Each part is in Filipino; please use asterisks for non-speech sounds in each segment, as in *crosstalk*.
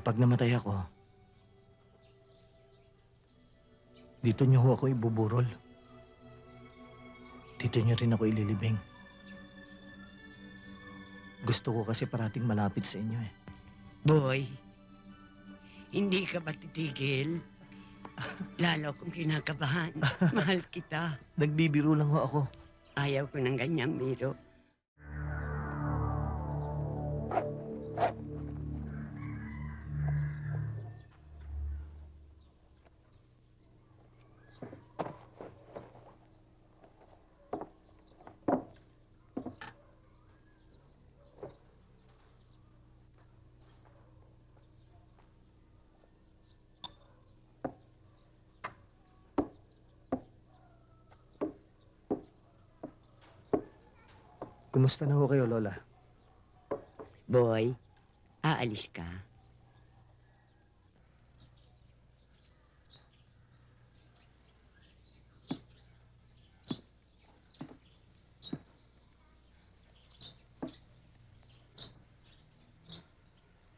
Kapag namatay ako, dito niyo ho ako ibuburol. Dito niyo rin ako ililibing. Gusto ko kasi parating malapit sa inyo eh. Boy, hindi ka ba titigil? Lalo kung kinakabahan. *laughs* Mahal kita. Nagbibiro lang ho ako. Ayaw ko ng ganyang biro. Kumusta na ho kayo, Lola? Boy, aalis ka.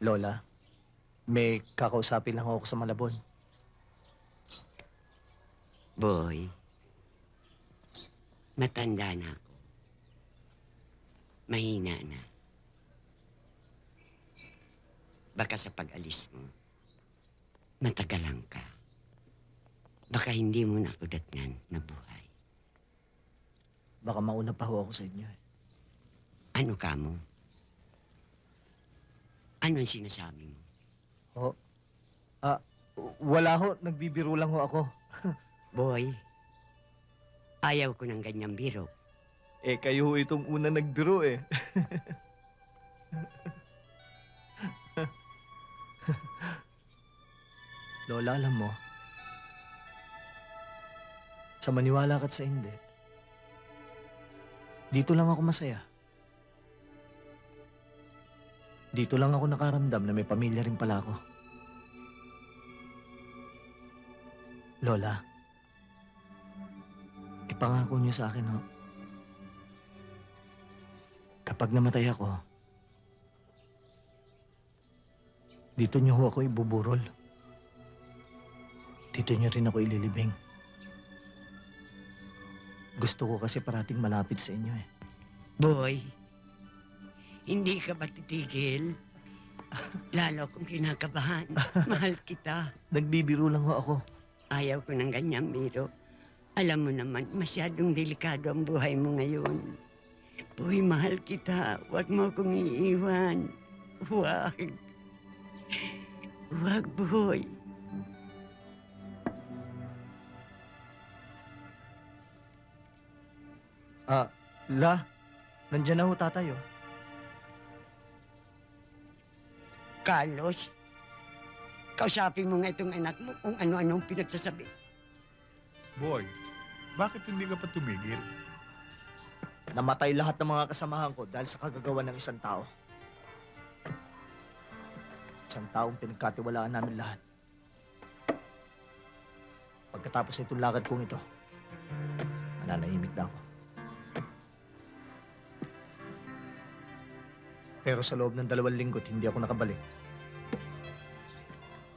Lola, may kakausapin lang ako sa Malabon. Boy, matanda na ako. Mahina na. Baka sa pag-alis mo, matagalan ka. Baka hindi mo na ako datnan na buhay. Baka mauna pa ho ako sa inyo eh. Ano ka mo? Ano ang sinasabi mo? Wala ho, nagbibiro lang ho ako. *laughs* Boy, ayaw ko ng ganyang biro. Eh, kayo itong una nagbiro eh. *laughs* Lola, alam mo, sa maniwala ka't sa hindi, dito lang ako masaya. Dito lang ako nakaramdam na may pamilya rin pala ako. Lola, ipangako niyo sa akin, ho. Kapag namatay ako, dito niyo ho ako ibuburol. Dito niyo rin ako ililibing. Gusto ko kasi parating malapit sa inyo eh. Boy, hindi ka ba titigil? *laughs* Lalo kung kinakabahan. *laughs* Mahal kita. Nagbibiro lang ho ako. Ayaw ko ng ganyang biro. Alam mo naman, masyadong delikado ang buhay mo ngayon. Boy, mahal kita. Huwag mo akong iiwan. Huwag. Huwag, boy. Ah, La, nandyan na ho tatay oh. Carlos, kausapin mo nga itong anak mo kung ano-anong pinagsasabi. Boy, bakit hindi ka pa tumigil? Namatay lahat ng mga kasamahan ko dahil sa kagagawa ng isang tao. Isang taong pinagkatiwalaan namin lahat. Pagkatapos nitong lakad kong ito, mananahimik na ako. Pero sa loob ng dalawang linggo't hindi ako nakabalik.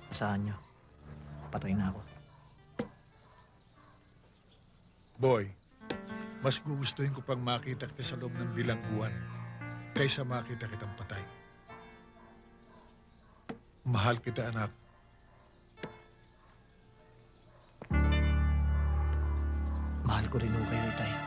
Asahan nyo, patay na ako. Boy, mas gugustuhin ko pang makita kita sa loob ng bilangguan kaysa makita kitang patay. Mahal kita, anak. Mahal ko rin ho kayo, Itay.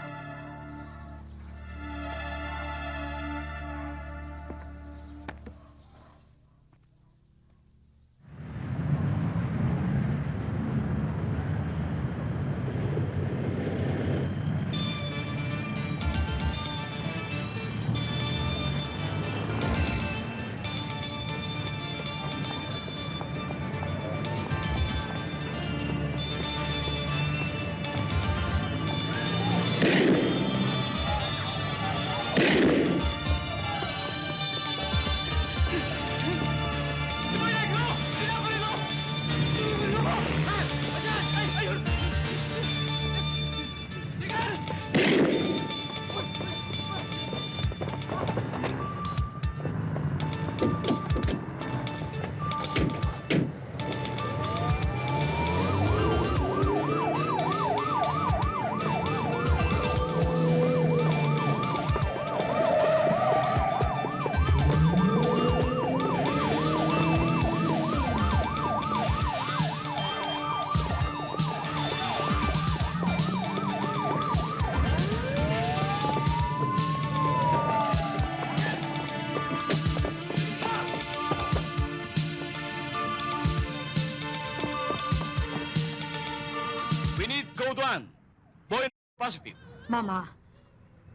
Positive. Mama,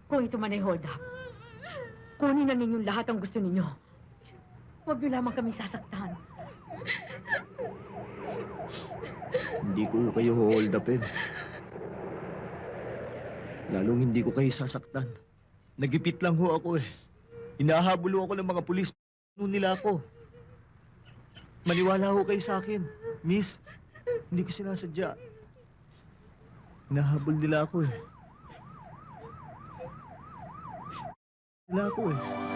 kung ito man ay hold up, kunin na ninyong lahat ang gusto ninyo. Huwag niyo lamang kami sasaktan. Hindi ko kayo hold upin. Lalong hindi ko kayo sasaktan. Nagipit lang ho ako eh. Inahabol ho ako ng mga pulis. Ano nila ako? Maniwala ho kayo sa akin. Miss, hindi ko sinasadya. Inahabol nila ako eh. Nila ako eh.